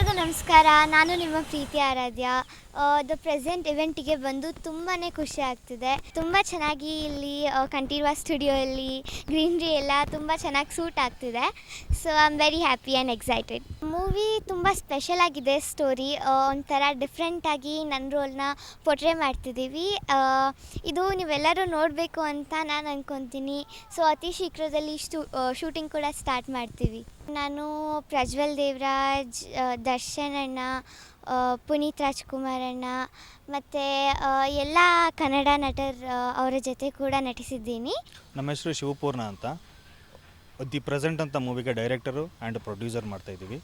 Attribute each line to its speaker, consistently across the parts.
Speaker 1: ಎಲ್ಲರಿಗೂ ನಮಸ್ಕಾರ. ನಾನು ನಿಮ್ಮ ಪ್ರೀತಿ ಆರಾಧ್ಯ. ದ ಪ್ರೆಸೆಂಟ್ ಇವೆಂಟಿಗೆ ಬಂದು ತುಂಬಾ ಖುಷಿ ಆಗ್ತಿದೆ. ತುಂಬ ಚೆನ್ನಾಗಿ ಇಲ್ಲಿ ಕಂಠೀರ್ವ ಸ್ಟುಡಿಯೋಲ್ಲಿ ಗ್ರೀನ್ರಿ ಎಲ್ಲ ತುಂಬ ಚೆನ್ನಾಗಿ ಸೂಟ್ ಆಗ್ತಿದೆ. So I am very happy and excited movie ತುಂಬ ಸ್ಪೆಷಲ್ ಆಗಿದೆ ಸ್ಟೋರಿ ಒಂಥರ ಡಿಫ್ರೆಂಟಾಗಿ ನನ್ನ ರೋಲ್ನ ಪೊಟ್ರೆ ಮಾಡ್ತಿದ್ದೀವಿ. ಇದು ನೀವೆಲ್ಲರೂ ನೋಡಬೇಕು ಅಂತ ನಾನು ಅಂದ್ಕೊತೀನಿ ಸೊ ಅತಿ ಶೀಘ್ರದಲ್ಲಿ ಶೂ ಶೂಟಿಂಗ್ ಕೂಡ ಸ್ಟಾರ್ಟ್ ಮಾಡ್ತೀವಿ. ನಾನು ಪ್ರಜ್ವಲ್ ದೇವರಾಜ್ ದರ್ಶನ್ ಅಣ್ಣ ಪುನೀತ್ ರಾಜ್ಕುಮಾರ್ ಅಣ್ಣ, ಮತ್ತು ಎಲ್ಲ ಕನ್ನಡ ನಟರ ಅವರ ಜೊತೆ ಕೂಡ ನಟಿಸಿದ್ದೀನಿ.
Speaker 2: ನಮ್ಮ ಹೆಸರು ಶಿವಪೂರ್ಣ ಅಂತ. ದಿ ಪ್ರೆಸೆಂಟ್ ಅಂತ ಮೂವಿಗೆ ಡೈರೆಕ್ಟರು ಆ್ಯಂಡ್ ಪ್ರೊಡ್ಯೂಸರ್ ಮಾಡ್ತಾ ಇದ್ದೀವಿ.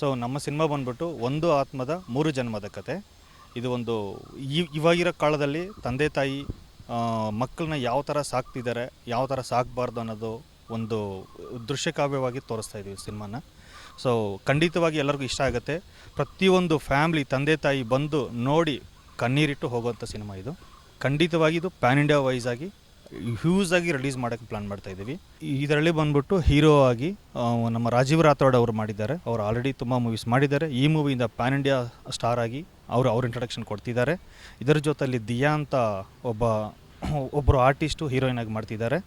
Speaker 2: ಸೊ, ನಮ್ಮ ಸಿನಿಮಾ ಬಂದ್ಬಿಟ್ಟು ಒಂದು ಆತ್ಮದ ಮೂರು ಜನ್ಮದ ಕತೆ. ಇದು ಒಂದು ಈ, ಇವಾಗಿರೋ ಕಾಲದಲ್ಲಿ ತಂದೆ ತಾಯಿ ಮಕ್ಕಳನ್ನ ಯಾವ ಥರ ಸಾಕ್ತಿದ್ದಾರೆ, ಯಾವ ಥರ ಸಾಕಬಾರ್ದು ಅನ್ನೋದು ಒಂದು ದೃಶ್ಯಕಾವ್ಯವಾಗಿ ತೋರಿಸ್ತಾ ಇದ್ದೀವಿ ಸಿನಿಮಾನ. ಸೊ, ಖಂಡಿತವಾಗಿ ಎಲ್ಲರಿಗೂ ಇಷ್ಟ ಆಗುತ್ತೆ. ಪ್ರತಿಯೊಂದು ಫ್ಯಾಮ್ಲಿ, ತಂದೆ ತಾಯಿ ಬಂದು ನೋಡಿ ಕಣ್ಣೀರಿಟ್ಟು ಹೋಗುವಂಥ ಸಿನಿಮಾ ಇದು. ಖಂಡಿತವಾಗಿ ಇದು ಪ್ಯಾನ್ ಇಂಡಿಯಾ ವೈಸ್ ಆಗಿ ಹ್ಯೂಸ್ ಆಗಿ ರಿಲೀಸ್ ಮಾಡೋಕ್ಕೆ ಪ್ಲಾನ್ ಮಾಡ್ತಾ ಇದ್ದೀವಿ. ಇದರಲ್ಲಿ ಬಂದ್ಬಿಟ್ಟು ಹೀರೋ ಆಗಿ ನಮ್ಮ ರಾಜೀವ್ ರಾಥೋಡ್ ಅವರು ಮಾಡಿದ್ದಾರೆ. ಅವರು ಆಲ್ರೆಡಿ ತುಂಬ ಮೂವೀಸ್ ಮಾಡಿದ್ದಾರೆ. ಈ ಮೂವಿಯಿಂದ ಪ್ಯಾನ್ ಇಂಡಿಯಾ ಸ್ಟಾರ್ ಆಗಿ ಅವರು ಅವ್ರ ಇಂಟ್ರಡಕ್ಷನ್ ಕೊಡ್ತಿದ್ದಾರೆ. ಇದರ ಜೊತೆಯಲ್ಲಿ ದಿಯಾ ಅಂತ ಒಬ್ಬ ಒಬ್ಬರು ಆರ್ಟಿಸ್ಟು ಹೀರೋಯಿನ್ ಆಗಿ ಮಾಡ್ತಿದ್ದಾರೆ.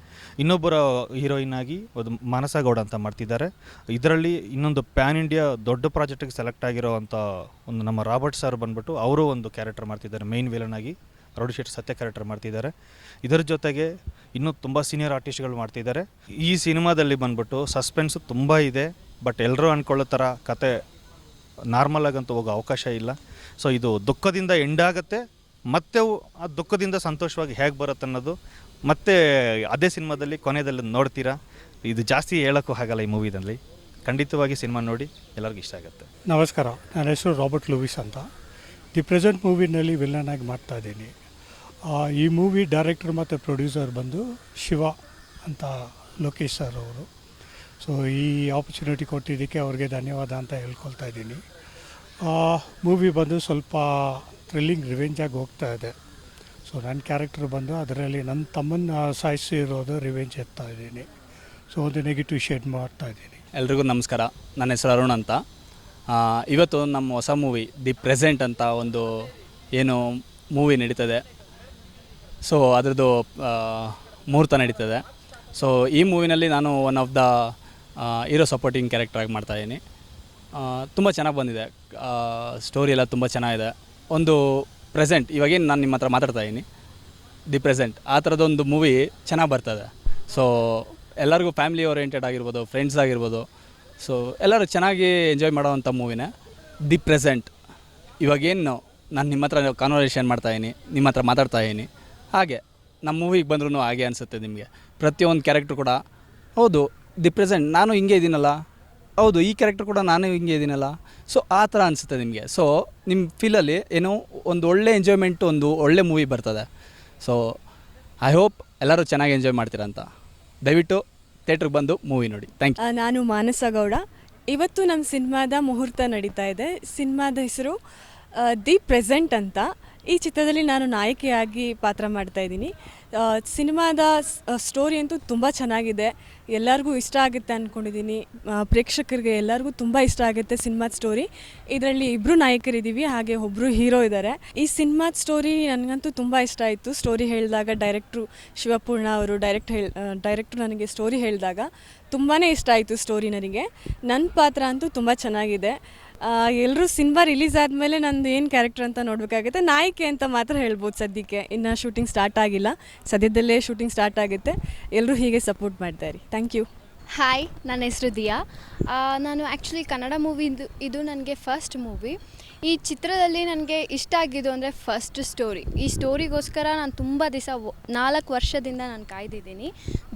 Speaker 2: ಇನ್ನೊಬ್ಬರ ಹೀರೋಯಿನ್ ಆಗಿ ಒಂದು ಮಾನಸ ಗೌಡ ಅಂತ ಮಾಡ್ತಿದ್ದಾರೆ. ಇದರಲ್ಲಿ ಇನ್ನೊಂದು ಪ್ಯಾನ್ ಇಂಡಿಯಾ ದೊಡ್ಡ ಪ್ರಾಜೆಕ್ಟಿಗೆ ಸೆಲೆಕ್ಟ್ ಆಗಿರೋ ಅಂಥ ಒಂದು ನಮ್ಮ ರಾಬರ್ಟ್ ಸರ್ ಬಂದ್ಬಿಟ್ಟು ಅವರು ಒಂದು ಕ್ಯಾರೆಕ್ಟರ್ ಮಾಡ್ತಿದ್ದಾರೆ ಮೇನ್ ವಿಲನ್ ಆಗಿ. ಶೇಟ್ ಸತ್ಯ ಕ್ಯಾರೆಕ್ಟರ್ ಮಾಡ್ತಿದ್ದಾರೆ. ಇದರ ಜೊತೆಗೆ ಇನ್ನೂ ತುಂಬ ಸೀನಿಯರ್ ಆರ್ಟಿಸ್ಟ್ಗಳು ಮಾಡ್ತಿದ್ದಾರೆ. ಈ ಸಿನಿಮಾದಲ್ಲಿ ಬಂದ್ಬಿಟ್ಟು ಸಸ್ಪೆನ್ಸ್ ತುಂಬ ಇದೆ. ಬಟ್ ಎಲ್ಲರೂ ಅಂದ್ಕೊಳ್ಳೋ ಥರ ಕತೆ ನಾರ್ಮಲ್ ಆಗಂತೂ ಹೋಗೋ ಅವಕಾಶ ಇಲ್ಲ. ಸೊ ಇದು ದುಃಖದಿಂದ ಎಂಡ್ ಆಗುತ್ತೆ. ಮತ್ತೆ ಆ ದುಃಖದಿಂದ ಸಂತೋಷವಾಗಿ ಹೇಗೆ ಬರುತ್ತೆ ಅನ್ನೋದು ಮತ್ತೆ ಅದೇ ಸಿನಿಮಾದಲ್ಲಿ ಕೊನೆಯಲ್ಲಿ ನೋಡ್ತೀರಾ. ಇದು ಜಾಸ್ತಿ ಹೇಳೋಕ್ಕೂ ಆಗಲ್ಲ ಈ ಮೂವಿದಲ್ಲಿ ಖಂಡಿತವಾಗಿ ಸಿನಿಮಾ ನೋಡಿ ಎಲ್ಲರಿಗೂ ಇಷ್ಟ ಆಗುತ್ತೆ.
Speaker 3: ನಮಸ್ಕಾರ. ನನ್ನ ಹೆಸರು ರಾಬರ್ಟ್ ಲೂವಿಸ್ ಅಂತ. ದಿ ಪ್ರೆಸೆಂಟ್ ಮೂವಿನಲ್ಲಿ ವಿಲನ್ ಆಗಿ ಮಾಡ್ತಾ ಈ ಮೂವಿ ಡೈರೆಕ್ಟರ್ ಮತ್ತು ಪ್ರೊಡ್ಯೂಸರ್ ಬಂದು ಶಿವ ಅಂತ ಲೋಕೇಶ್ ಸರ್ ಅವರು. ಸೊ ಈ ಆಪರ್ಚುನಿಟಿ ಕೊಟ್ಟಿದ್ದಕ್ಕೆ ಅವ್ರಿಗೆ ಧನ್ಯವಾದ ಅಂತ ಹೇಳ್ಕೊಳ್ತಾ ಇದ್ದೀನಿ. ಮೂವಿ ಬಂದು ಸ್ವಲ್ಪ ಥ್ರಿಲ್ಲಿಂಗ್ ರಿವೆಂಜಾಗಿ ಹೋಗ್ತಾ ಇದೆ. ಸೊ ನನ್ನ ಕ್ಯಾರೆಕ್ಟರ್ ಬಂದು ಅದರಲ್ಲಿ ನನ್ನ ತಮ್ಮನ್ನ ಸಾಯಿಸಿರೋದು ರಿವೆಂಜ್ ಎತ್ತಾ ಇದ್ದೀನಿ. ಸೊ ಒಂದು ನೆಗೆಟಿವ್ ಶೇಡ್ ಮಾಡ್ತಾ ಇದ್ದೀನಿ.
Speaker 4: ಎಲ್ರಿಗೂ ನಮಸ್ಕಾರ. ನನ್ನ ಹೆಸರು ಅರುಣ್ ಅಂತ. ಇವತ್ತು ನಮ್ಮ ಹೊಸ ಮೂವಿ ದಿ ಪ್ರೆಸೆಂಟ್ ಅಂತ ಒಂದು, ಏನು ಮೂವಿ ನಡೀತದೆ. ಸೊ ಅದರದ್ದು ಮುಹೂರ್ತ ನಡೀತದೆ. ಸೊ ಈ ಮೂವಿನಲ್ಲಿ ನಾನು one of the hero supporting ಕ್ಯಾರೆಕ್ಟರಾಗಿ ಮಾಡ್ತಾಯಿದ್ದೀನಿ ತುಂಬ ಚೆನ್ನಾಗಿ ಬಂದಿದೆ. ಸ್ಟೋರಿ ಎಲ್ಲ ತುಂಬ ಚೆನ್ನಾಗಿದೆ. ಒಂದು ಪ್ರೆಸೆಂಟ್ ಇವಾಗೇನು ನಾನು ನಿಮ್ಮ ಹತ್ರ ಮಾತಾಡ್ತಾ ಇದ್ದೀನಿ. ದಿ ಪ್ರೆಸೆಂಟ್ ಆ ಥರದೊಂದು ಮೂವಿ ಚೆನ್ನಾಗಿ ಬರ್ತದೆ. ಸೊ ಎಲ್ಲರಿಗೂ ಫ್ಯಾಮಿಲಿ ಓರಿಯೆಂಟೆಡ್ ಆಗಿರ್ಬೋದು ಫ್ರೆಂಡ್ಸ್ ಆಗಿರ್ಬೋದು. ಸೊ ಎಲ್ಲರೂ ಚೆನ್ನಾಗಿ ಎಂಜಾಯ್ ಮಾಡೋವಂಥ ಮೂವಿನೇ ದಿ ಪ್ರೆಸೆಂಟ್ ಇವಾಗೇನು ನಾನು ನಿಮ್ಮ ಹತ್ರ ಕಾನ್ವರ್ಸೇಷನ್ ಮಾಡ್ತಾಯಿದ್ದೀನಿ ನಿಮ್ಮ ಹತ್ರ ಮಾತಾಡ್ತಾ ಇದ್ದೀನಿ. ಹಾಗೆ ನಮ್ಮ ಮೂವಿಗೆ ಬಂದ್ರೂ ಹಾಗೆ ಅನಿಸುತ್ತೆ ನಿಮಗೆ. ಪ್ರತಿಯೊಂದು ಕ್ಯಾರೆಕ್ಟ್ರ್ ಕೂಡ, ಹೌದು ದಿ ಪ್ರೆಸೆಂಟ್ ನಾನು ಹಿಂಗೆ ಇದ್ದೀನಲ್ಲ ಹೌದು, ಈ ಕ್ಯಾರೆಕ್ಟರ್ ಕೂಡ ನಾನು ಹಿಂಗೆ ಇದ್ದೀನಲ್ಲ ಸೊ ಆ ಥರ ಅನಿಸುತ್ತೆ ನಿಮಗೆ. ಸೊ ನಿಮ್ಮ ಫೀಲಲ್ಲಿ ಏನೋ ಒಂದು ಒಳ್ಳೆ ಎಂಜಾಯ್ಮೆಂಟು ಒಂದು ಒಳ್ಳೆ ಮೂವಿ ಬರ್ತದೆ. ಸೊ ಐ ಹೋಪ್ ಎಲ್ಲರೂ ಚೆನ್ನಾಗಿ ಎಂಜಾಯ್ ಮಾಡ್ತೀರಾ ಅಂತ. ದಯವಿಟ್ಟು ಥಿಯೇಟ್ರಿಗೆ ಬಂದು ಮೂವಿ ನೋಡಿ. ಥ್ಯಾಂಕ್ ಯು
Speaker 5: ನಾನು ಮಾನಸ ಗೌಡ. ಇವತ್ತು ನಮ್ಮ ಸಿನಿಮಾದ ಮುಹೂರ್ತ ನಡೀತಾ ಇದೆ. ಸಿನಿಮಾದ ಹೆಸರು ದಿ ಪ್ರೆಸೆಂಟ್ ಅಂತ. ಈ ಚಿತ್ರದಲ್ಲಿ ನಾನು ನಾಯಕಿಯಾಗಿ ಪಾತ್ರ ಮಾಡ್ತಾ ಇದ್ದೀನಿ. ಸಿನಿಮಾದ ಸ್ಟೋರಿ ಅಂತೂ ತುಂಬ ಚೆನ್ನಾಗಿದೆ. ಎಲ್ಲರಿಗೂ ಇಷ್ಟ ಆಗುತ್ತೆ ಅಂದ್ಕೊಂಡಿದ್ದೀನಿ ಪ್ರೇಕ್ಷಕರಿಗೆ ಎಲ್ಲರಿಗೂ ತುಂಬ ಇಷ್ಟ ಆಗುತ್ತೆ ಸಿನಿಮಾದ ಸ್ಟೋರಿ ಇದರಲ್ಲಿ ಇಬ್ಬರು ನಾಯಕರಿದ್ದೀವಿ, ಹಾಗೆ ಒಬ್ಬರು ಹೀರೋ ಇದ್ದಾರೆ ಈ ಸಿನಿಮಾದ ಸ್ಟೋರಿ ನನಗಂತೂ ತುಂಬ ಇಷ್ಟ ಆಯಿತು. ಸ್ಟೋರಿ ಹೇಳಿದಾಗ ಡೈರೆಕ್ಟ್ರು ಶಿವಪೂರ್ಣ ಅವರು ಡೈರೆಕ್ಟ್ ಹೇಳಿ ಡೈರೆಕ್ಟ್ರು ನನಗೆ ಸ್ಟೋರಿ ಹೇಳಿದಾಗ ತುಂಬಾ ಇಷ್ಟ ಆಯಿತು ಸ್ಟೋರಿ ನನಗೆ. ನನ್ನ ಪಾತ್ರ ಅಂತೂ ತುಂಬ ಚೆನ್ನಾಗಿದೆ. ಎಲ್ಲರೂ ಸಿನಿಮಾ ರಿಲೀಸ್ ಆದಮೇಲೆ ನಂದು ಏನು ಕ್ಯಾರೆಕ್ಟರ್ ಅಂತ ನೋಡಬೇಕಾಗುತ್ತೆ. ನಾಯಕಿ ಅಂತ ಮಾತ್ರ ಹೇಳ್ಬೋದು ಸದ್ಯಕ್ಕೆ. ಇನ್ನು ಶೂಟಿಂಗ್ ಸ್ಟಾರ್ಟ್ ಆಗಿಲ್ಲ. ಸದ್ಯದಲ್ಲೇ ಶೂಟಿಂಗ್ ಸ್ಟಾರ್ಟ್ ಆಗುತ್ತೆ. ಎಲ್ಲರೂ ಹೀಗೆ ಸಪೋರ್ಟ್ ಮಾಡ್ತಾರೆ ಥ್ಯಾಂಕ್ ಯು
Speaker 6: ಹಾಯ್ ನನ್ನ ಹೆಸರು ದಿಯಾ. ನಾನು ಆ್ಯಕ್ಚುಲಿ ಕನ್ನಡ ಮೂವಿ ಇದು ಇದು ನನಗೆ ಫಸ್ಟ್ ಮೂವಿ ಈ ಚಿತ್ರದಲ್ಲಿ ನನಗೆ ಇಷ್ಟ ಆಗಿದ್ದು ಅಂದರೆ ಫಸ್ಟ್ ಸ್ಟೋರಿ ಈ ಸ್ಟೋರಿಗೋಸ್ಕರ ನಾನು ತುಂಬ ದಿವಸ ನಾಲ್ಕು ವರ್ಷದಿಂದ ನಾನು ಕಾಯ್ದಿದ್ದೀನಿ.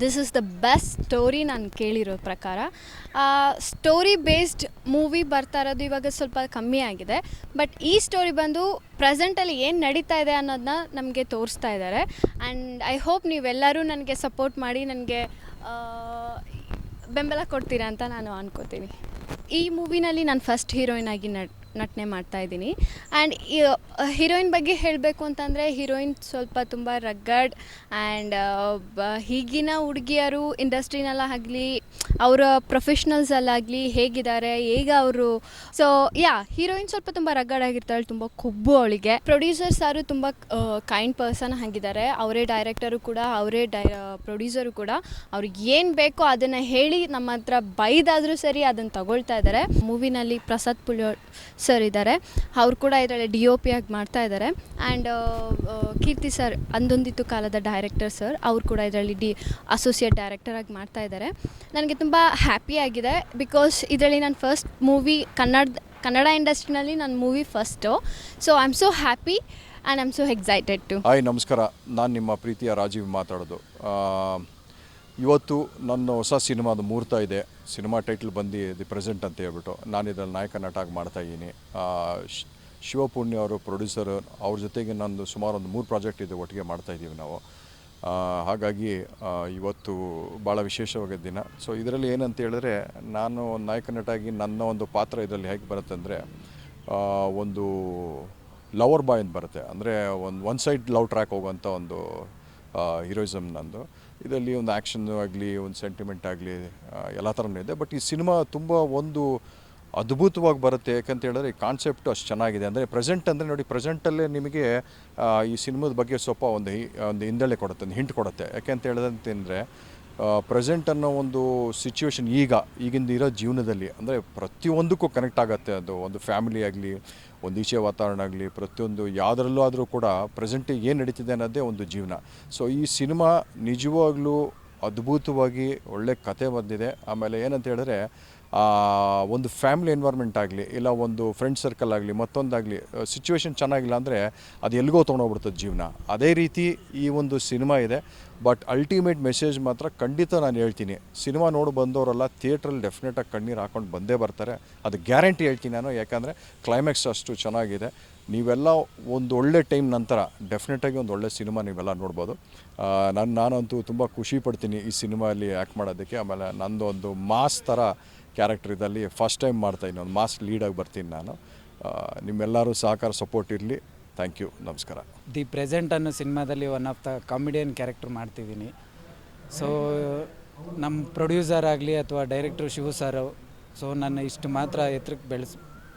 Speaker 6: This is the best story ನಾನು ಕೇಳಿರೋ ಪ್ರಕಾರ. ಸ್ಟೋರಿ ಬೇಸ್ಡ್ ಮೂವಿ ಬರ್ತಾ ಇರೋದು ಇವಾಗ ಸ್ವಲ್ಪ ಕಮ್ಮಿ ಆಗಿದೆ. ಬಟ್ ಈ ಸ್ಟೋರಿ ಬಂದು ಪ್ರೆಸೆಂಟಲ್ಲಿ ಏನು ನಡೀತಾ ಇದೆ ಅನ್ನೋದನ್ನ ನಮಗೆ ತೋರಿಸ್ತಾ ಇದ್ದಾರೆ ಆ್ಯಂಡ್ ಐ ಹೋಪ್ ನೀವೆಲ್ಲರೂ ನನಗೆ ಸಪೋರ್ಟ್ ಮಾಡಿ, ನನಗೆ ಬೆಂಬಲ ಕೊಡ್ತೀರಾ ಅಂತ ನಾನು ಅನ್ಕೋತೀನಿ. ಈ ಮೂವಿನಲ್ಲಿ ನಾನು ಫಸ್ಟ್ ಹೀರೋಯಿನ್ ಆಗಿ ನಟ್ ನಟನೆ ಮಾಡ್ತಾ ಇದ್ದೀನಿ. ಆ್ಯಂಡ್ ಹೀರೋಯಿನ್ ಬಗ್ಗೆ ಹೇಳಬೇಕು ಅಂತಂದರೆ ಹೀರೋಯಿನ್ ಸ್ವಲ್ಪ ತುಂಬ ರಗ್ಗಡ್ ಆ್ಯಂಡ್ ಈಗಿನ ಹುಡುಗಿಯರು ಇಂಡಸ್ಟ್ರಿನೆಲ್ಲ ಆಗಲಿ ಅವರ ಪ್ರೊಫೆಷ್ನಲ್ಸಲ್ಲಾಗಲಿ ಹೇಗಿದ್ದಾರೆ, ಹೇಗ ಅವರು. ಸೊ ಯಾ ಹೀರೋಯಿನ್ ಸ್ವಲ್ಪ ತುಂಬ ರಗಡ್ ಆಗಿರ್ತಾಳೆ ತುಂಬ ಕೊಬ್ಬು ಅವಳಿಗೆ. ಪ್ರೊಡ್ಯೂಸರ್ ಸಾರು ತುಂಬ ಕೈಂಡ್ ಪರ್ಸನ್ ಹಾಗಿದ್ದಾರೆ ಅವರೇ ಡೈರೆಕ್ಟರು ಕೂಡ, ಅವರೇ ಡೈ ಪ್ರೊಡ್ಯೂಸರು ಕೂಡ. ಅವ್ರಿಗೆ ಏನು ಬೇಕೋ ಅದನ್ನು ಹೇಳಿ ನಮ್ಮ ಹತ್ರ ಬೈದಾದರೂ ಸರಿ ಅದನ್ನು ತಗೊಳ್ತಾ ಇದ್ದಾರೆ. ಮೂವಿನಲ್ಲಿ ಪ್ರಸಾದ್ ಪುಳಿಯೋ ಸರ್ ಇದ್ದಾರೆ. ಅವ್ರು ಕೂಡ ಇದರಲ್ಲಿ ಡಿ ಒ ಪಿ ಆಗಿ ಮಾಡ್ತಾ ಇದ್ದಾರೆ. ಆ್ಯಂಡ್ ಕೀರ್ತಿ ಸರ್ ಅಂದೊಂದಿತ್ತು ಕಾಲದ ಡೈರೆಕ್ಟರ್ ಸರ್ ಅವ್ರು ಕೂಡ ಇದರಲ್ಲಿ ಡಿ ಅಸೋಸಿಯೇಟ್ ಡೈರೆಕ್ಟರ್ ಆಗಿ ಮಾಡ್ತಾ ಇದ್ದಾರೆ. ನನಗೆ ತುಂಬ ಹ್ಯಾಪಿ ಆಗಿದೆ ಬಿಕಾಸ್ ಇದರಲ್ಲಿ ನಾನು ಫಸ್ಟ್ ಮೂವಿ ಕನ್ನಡ ಕನ್ನಡ ಇಂಡಸ್ಟ್ರಿನಲ್ಲಿ ನನ್ನ movie first so I am so happy and I am so excited to
Speaker 7: hi ನಮಸ್ಕಾರ. ನಾನು ನಿಮ್ಮ ಪ್ರೀತಿಯ ರಾಜೀವ್ ಮಾತಾಡೋದು. ಇವತ್ತು ನನ್ನ ಹೊಸ ಸಿನಿಮಾದ ಮುಹೂರ್ತ ಇದೆ. ಸಿನಿಮಾ ಟೈಟ್ಲ್ ಬಂದು ದಿ ಪ್ರೆಸೆಂಟ್ ಅಂತ ಹೇಳ್ಬಿಟ್ಟು ನಾನು ಇದರಲ್ಲಿ ನಾಯಕ ನಟ ಆಗಿ ಮಾಡ್ತಾ ಇದ್ದೀನಿ. ಶಿವಪುಣ್ಯ ಅವರು ಪ್ರೊಡ್ಯೂಸರ್ ಅವ್ರ ಜೊತೆಗೆ ನಂದು ಸುಮಾರು ಒಂದು ಮೂರು ಪ್ರಾಜೆಕ್ಟ್ ಇದೆ ಒಟ್ಟಿಗೆ ಮಾಡ್ತಾ ಇದ್ದೀವಿ ನಾವು. ಹಾಗಾಗಿ ಇವತ್ತು ಭಾಳ ವಿಶೇಷವಾದ ದಿನ. ಸೊ ಇದರಲ್ಲಿ ಏನಂತ ಹೇಳಿದ್ರೆ, ನಾನು ಒಂದು ನಾಯಕ ನಟಾಗಿ ನನ್ನ ಒಂದು ಪಾತ್ರ ಇದರಲ್ಲಿ ಹೇಗೆ ಬರುತ್ತೆ ಅಂದರೆ ಒಂದು ಲವರ್ ಬಾಯ್ ಅಂತ ಬರುತ್ತೆ. ಅಂದರೆ ಒಂದು ಒನ್ ಸೈಡ್ ಲವ್ ಟ್ರ್ಯಾಕ್ ಹೋಗುವಂಥ ಒಂದು ಹೀರೋಯಿಸಮ್ ನಂದು. ಇದರಲ್ಲಿ ಒಂದು ಆ್ಯಕ್ಷನ್ ಆಗಲಿ, ಒಂದು ಸೆಂಟಿಮೆಂಟ್ ಆಗಲಿ ಎಲ್ಲ ಥರನೂ ಇದೆ. ಬಟ್ ಈ ಸಿನಿಮಾ ತುಂಬ ಒಂದು ಅದ್ಭುತವಾಗಿ ಬರುತ್ತೆ. ಯಾಕಂತ ಹೇಳಿದ್ರೆ ಈ ಕಾನ್ಸೆಪ್ಟ್ ಅಷ್ಟು ಚೆನ್ನಾಗಿದೆ. ಅಂದರೆ ಪ್ರೆಸೆಂಟ್ ಅಂದರೆ ನೋಡಿ ಪ್ರೆಸೆಂಟಲ್ಲೇ ನಿಮಗೆ ಈ ಸಿನಿಮಾದ ಬಗ್ಗೆ ಸ್ವಲ್ಪ ಒಂದು ಒಂದು ಹಿಂದಳೆ ಕೊಡುತ್ತೆ, ಒಂದು ಹಿಂಟ್ ಕೊಡುತ್ತೆ. ಯಾಕೆಂತ ಹೇಳಿದಂತಂದರೆ ಪ್ರೆಸೆಂಟ್ ಅನ್ನೋ ಒಂದು ಸಿಚುವೇಶನ್ ಈಗ, ಈಗಿಂದ ಇರೋ ಜೀವನದಲ್ಲಿ, ಅಂದರೆ ಪ್ರತಿಯೊಂದಕ್ಕೂ ಕನೆಕ್ಟ್ ಆಗುತ್ತೆ ಅದು. ಒಂದು ಫ್ಯಾಮಿಲಿ ಆಗಲಿ, ಒಂದು ಈಚೆ ವಾತಾವರಣ ಆಗಲಿ, ಪ್ರತಿಯೊಂದು ಯಾವುದರಲ್ಲೂ ಆದರೂ ಕೂಡ ಪ್ರೆಸೆಂಟಿಗೆ ಏನು ನಡೀತಿದೆ ಅನ್ನೋದೇ ಒಂದು ಜೀವನ. ಸೊ ಈ ಸಿನಿಮಾ ನಿಜವಾಗ್ಲೂ ಅದ್ಭುತವಾಗಿ ಒಳ್ಳೆ ಕತೆ ಬಂದಿದೆ. ಆಮೇಲೆ ಏನಂತ ಹೇಳಿದ್ರೆ ಒಂದು ಫ್ಯಾಮಿಲಿ ಎನ್ವೈರ್ಮೆಂಟ್ ಆಗಲಿ, ಇಲ್ಲ ಒಂದು ಫ್ರೆಂಡ್ ಸರ್ಕಲ್ ಆಗಲಿ, ಮತ್ತೊಂದಾಗಲಿ ಸಿಚುವೇಶನ್ ಚೆನ್ನಾಗಿಲ್ಲ ಅಂದರೆ ಅದು ಎಲ್ಲಿಗೋ ತೊಗೊಂಡೋಗ್ಬಿಡ್ತದೆ ಜೀವನ. ಅದೇ ರೀತಿ ಈ ಒಂದು ಸಿನಿಮಾ ಇದೆ ಬಟ್ ಅಲ್ಟಿಮೇಟ್ ಮೆಸೇಜ್ ಮಾತ್ರ ಖಂಡಿತ ನಾನು ಹೇಳ್ತೀನಿ. ಸಿನಿಮಾ ನೋಡಿ ಬಂದವರೆಲ್ಲ ಥಿಯೇಟ್ರಲ್ಲಿ ಡೆಫಿನೆಟಾಗಿ ಕಣ್ಣೀರು ಹಾಕೊಂಡು ಬಂದೇ ಬರ್ತಾರೆ. ಅದು ಗ್ಯಾರಂಟಿ ಹೇಳ್ತೀನಿ ನಾನು, ಯಾಕಂದರೆ ಕ್ಲೈಮ್ಯಾಕ್ಸ್ ಅಷ್ಟು ಚೆನ್ನಾಗಿದೆ. ನೀವೆಲ್ಲ ಒಂದು ಒಳ್ಳೆ ಟೈಮ್ ನಂತರ ಡೆಫಿನೆಟಾಗಿ ಒಂದು ಒಳ್ಳೆ ಸಿನಿಮಾ ನೀವೆಲ್ಲ ನೋಡ್ಬೋದು. ನಾನು, ನಾನಂತೂ ತುಂಬ ಖುಷಿ ಪಡ್ತೀನಿ ಈ ಸಿನಿಮಾಲಿ ಆ್ಯಕ್ಟ್ ಮಾಡೋದಕ್ಕೆ. ಆಮೇಲೆ ನಂದು ಒಂದು ಮಾಸ್ ಥರ ಕ್ಯಾರೆಕ್ಟರ್ ಇದಲ್ಲಿ ಫಸ್ಟ್ ಟೈಮ್ ಮಾಡ್ತಾ ಒಂದು ಮಾಸ್ ಲೀಡಾಗಿ ಬರ್ತೀನಿ ನಾನು. ನಿಮ್ಮೆಲ್ಲರೂ ಸಹಕಾರ ಸಪೋರ್ಟ್ ಇರಲಿ. ಥ್ಯಾಂಕ್ ಯು ನಮಸ್ಕಾರ.
Speaker 8: ದಿ ಪ್ರೆಸೆಂಟ್ ಅನ್ನೋ ಸಿನಿಮಾದಲ್ಲಿ one of the comedian character ಮಾಡ್ತಿದ್ದೀನಿ. ಸೊ ನಮ್ಮ ಪ್ರೊಡ್ಯೂಸರ್ ಆಗಲಿ ಅಥವಾ ಡೈರೆಕ್ಟ್ರು ಶಿವು ಸಾರು ಸೊ ನನ್ನ ಇಷ್ಟು ಮಾತ್ರ ಎತ್ತರಕ್ಕೆ ಬೆಳೆಸ್,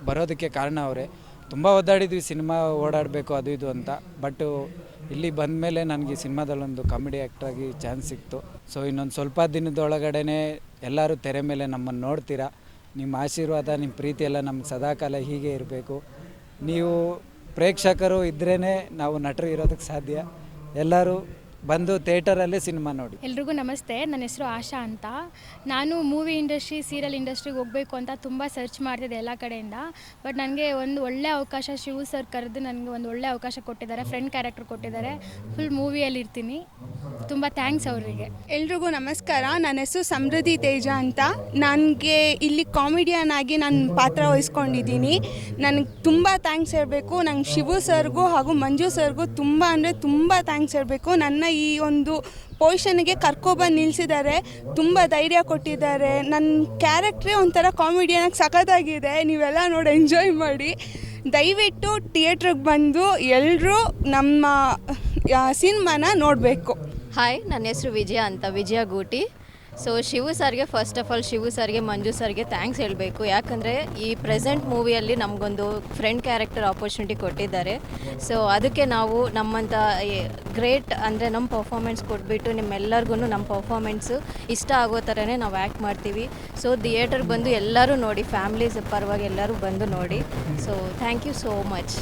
Speaker 8: ಬರೋದಕ್ಕೆ ಕಾರಣ ಅವರೇ. ತುಂಬ ಒದ್ದಾಡಿದ್ವಿ, ಸಿನಿಮಾ ಓಡಾಡಬೇಕು, ಅದು ಇದು ಅಂತ. ಬಟ್ ಇಲ್ಲಿ ಬಂದ ಮೇಲೆ ನನಗೆ ಸಿನಿಮಾದಲ್ಲೊಂದು ಕಾಮಿಡಿ ಆ್ಯಕ್ಟ್ರಾಗಿ ಚಾನ್ಸ್ ಸಿಕ್ತು. ಸೊ ಇನ್ನೊಂದು ಸ್ವಲ್ಪ ದಿನದೊಳಗಡೆ ಎಲ್ಲರೂ ತೆರೆ ಮೇಲೆ ನಮ್ಮನ್ನು ನೋಡ್ತೀರಾ? ನಿಮ್ಮ ಆಶೀರ್ವಾದ ನಿಮ್ಮ ಪ್ರೀತಿ ಎಲ್ಲ ನಮ್ಗೆ ಸದಾಕಾಲ ಹೀಗೆ ಇರಬೇಕು. ನೀವು ಪ್ರೇಕ್ಷಕರು ಇದ್ರೇ ನಾವು ನಟರು ಇರೋದಕ್ಕೆ ಸಾಧ್ಯ. ಎಲ್ಲರೂ ಬಂದು ಥಿಯೇಟರಲ್ಲೇ ಸಿನಿಮಾ ನೋಡಿ.
Speaker 9: ಎಲ್ರಿಗೂ ನಮಸ್ತೆ ನನ್ನ ಹೆಸರು ಆಶಾ ಅಂತ. ನಾನು ಮೂವಿ ಇಂಡಸ್ಟ್ರಿ ಸೀರಿಯಲ್ ಇಂಡಸ್ಟ್ರಿಗೆ ಹೋಗಬೇಕು ಅಂತ ತುಂಬ ಸರ್ಚ್ ಮಾಡ್ತಿದ್ದೆ ಎಲ್ಲ ಕಡೆಯಿಂದ. ಬಟ್ ನನಗೆ ಒಂದು ಒಳ್ಳೆ ಅವಕಾಶ ಶಿವು ಸರ್ ಕರೆದು ನನಗೆ ಒಂದು ಒಳ್ಳೆ ಅವಕಾಶ ಕೊಟ್ಟಿದ್ದಾರೆ ಫ್ರೆಂಡ್ ಕ್ಯಾರೆಕ್ಟರ್ ಕೊಟ್ಟಿದ್ದಾರೆ. ಫುಲ್ ಮೂವಿಯಲ್ಲಿ ಇರ್ತೀನಿ. ತುಂಬ ಥ್ಯಾಂಕ್ಸ್ ಅವರಿಗೆ.
Speaker 10: ಎಲ್ರಿಗೂ ನಮಸ್ಕಾರ ನನ್ನ ಹೆಸರು ಸಮೃದ್ಧಿ ತೇಜ ಅಂತ. ನನಗೆ ಇಲ್ಲಿ ಕಾಮಿಡಿಯನ್ ಆಗಿ ನಾನು ಪಾತ್ರ ವಹಿಸ್ಕೊಂಡಿದ್ದೀನಿ. ನನಗೆ ತುಂಬ ಥ್ಯಾಂಕ್ಸ್ ಹೇಳಬೇಕು. ನಂಗೆ ಶಿವು ಸರ್ಗೂ ಹಾಗೂ ಮಂಜು ಸರ್ಗೂ ತುಂಬ ಅಂದರೆ ತುಂಬ ಥ್ಯಾಂಕ್ಸ್ ಹೇಳಬೇಕು. ನನ್ನ ಈ ಒಂದು ಪೊಸಿಷನ್ಗೆ ಕರ್ಕೊಬಂದು ನಿಲ್ಲಿಸಿದ್ದಾರೆ ತುಂಬ ಧೈರ್ಯ ಕೊಟ್ಟಿದ್ದಾರೆ. ನನ್ನ ಕ್ಯಾರೆಕ್ಟ್ರೇ ಒಂಥರ ಕಾಮಿಡಿಯನಾಗಿ ಸಖತ್ತಾಗಿದೆ. ನೀವೆಲ್ಲ ನೋಡಿ ಎಂಜಾಯ್ ಮಾಡಿ. ದಯವಿಟ್ಟು ಥಿಯೇಟ್ರಿಗೆ ಬಂದು ಎಲ್ಲರೂ ನಮ್ಮ ಸಿನಿಮಾನ ನೋಡಬೇಕು.
Speaker 11: ಹಾಯ್ ನನ್ನ ಹೆಸರು ವಿಜಯ ಅಂತ. ವಿಜಯ ಗೂಟಿ. ಸೊ ಶಿವು ಸರ್ಗೆ ಫಸ್ಟ್ ಆಫ್ ಆಲ್ ಶಿವು ಸರ್ಗೆ ಮಂಜು ಸರ್ಗೆ ಥ್ಯಾಂಕ್ಸ್ ಹೇಳಬೇಕು. ಯಾಕಂದರೆ ಈ ಪ್ರೆಸೆಂಟ್ ಮೂವಿಯಲ್ಲಿ ನಮಗೊಂದು ಫ್ರೆಂಡ್ ಕ್ಯಾರೆಕ್ಟರ್ ಆಪರ್ಚುನಿಟಿ ಕೊಟ್ಟಿದ್ದಾರೆ. ಸೊ ಅದಕ್ಕೆ ನಾವು ನಮ್ಮಂಥ ಗ್ರೇಟ್ ಅಂದರೆ ನಮ್ಮ ಪರ್ಫಾರ್ಮೆನ್ಸ್ ಕೊಟ್ಬಿಟ್ಟು ನಿಮ್ಮೆಲ್ಲರಿಗೂ ನಮ್ಮ ಪರ್ಫಾಮೆನ್ಸು ಇಷ್ಟ ಆಗೋ ಥರನೇ ನಾವು ಆ್ಯಕ್ಟ್ ಮಾಡ್ತೀವಿ. ಸೊ ಥಿಯೇಟರ್ಗೆ ಬಂದು ಎಲ್ಲರೂ ನೋಡಿ ಫ್ಯಾಮ್ಲೀಸ್ ಪರವಾಗಿ ಎಲ್ಲರೂ ಬಂದು ನೋಡಿ. So thank you so much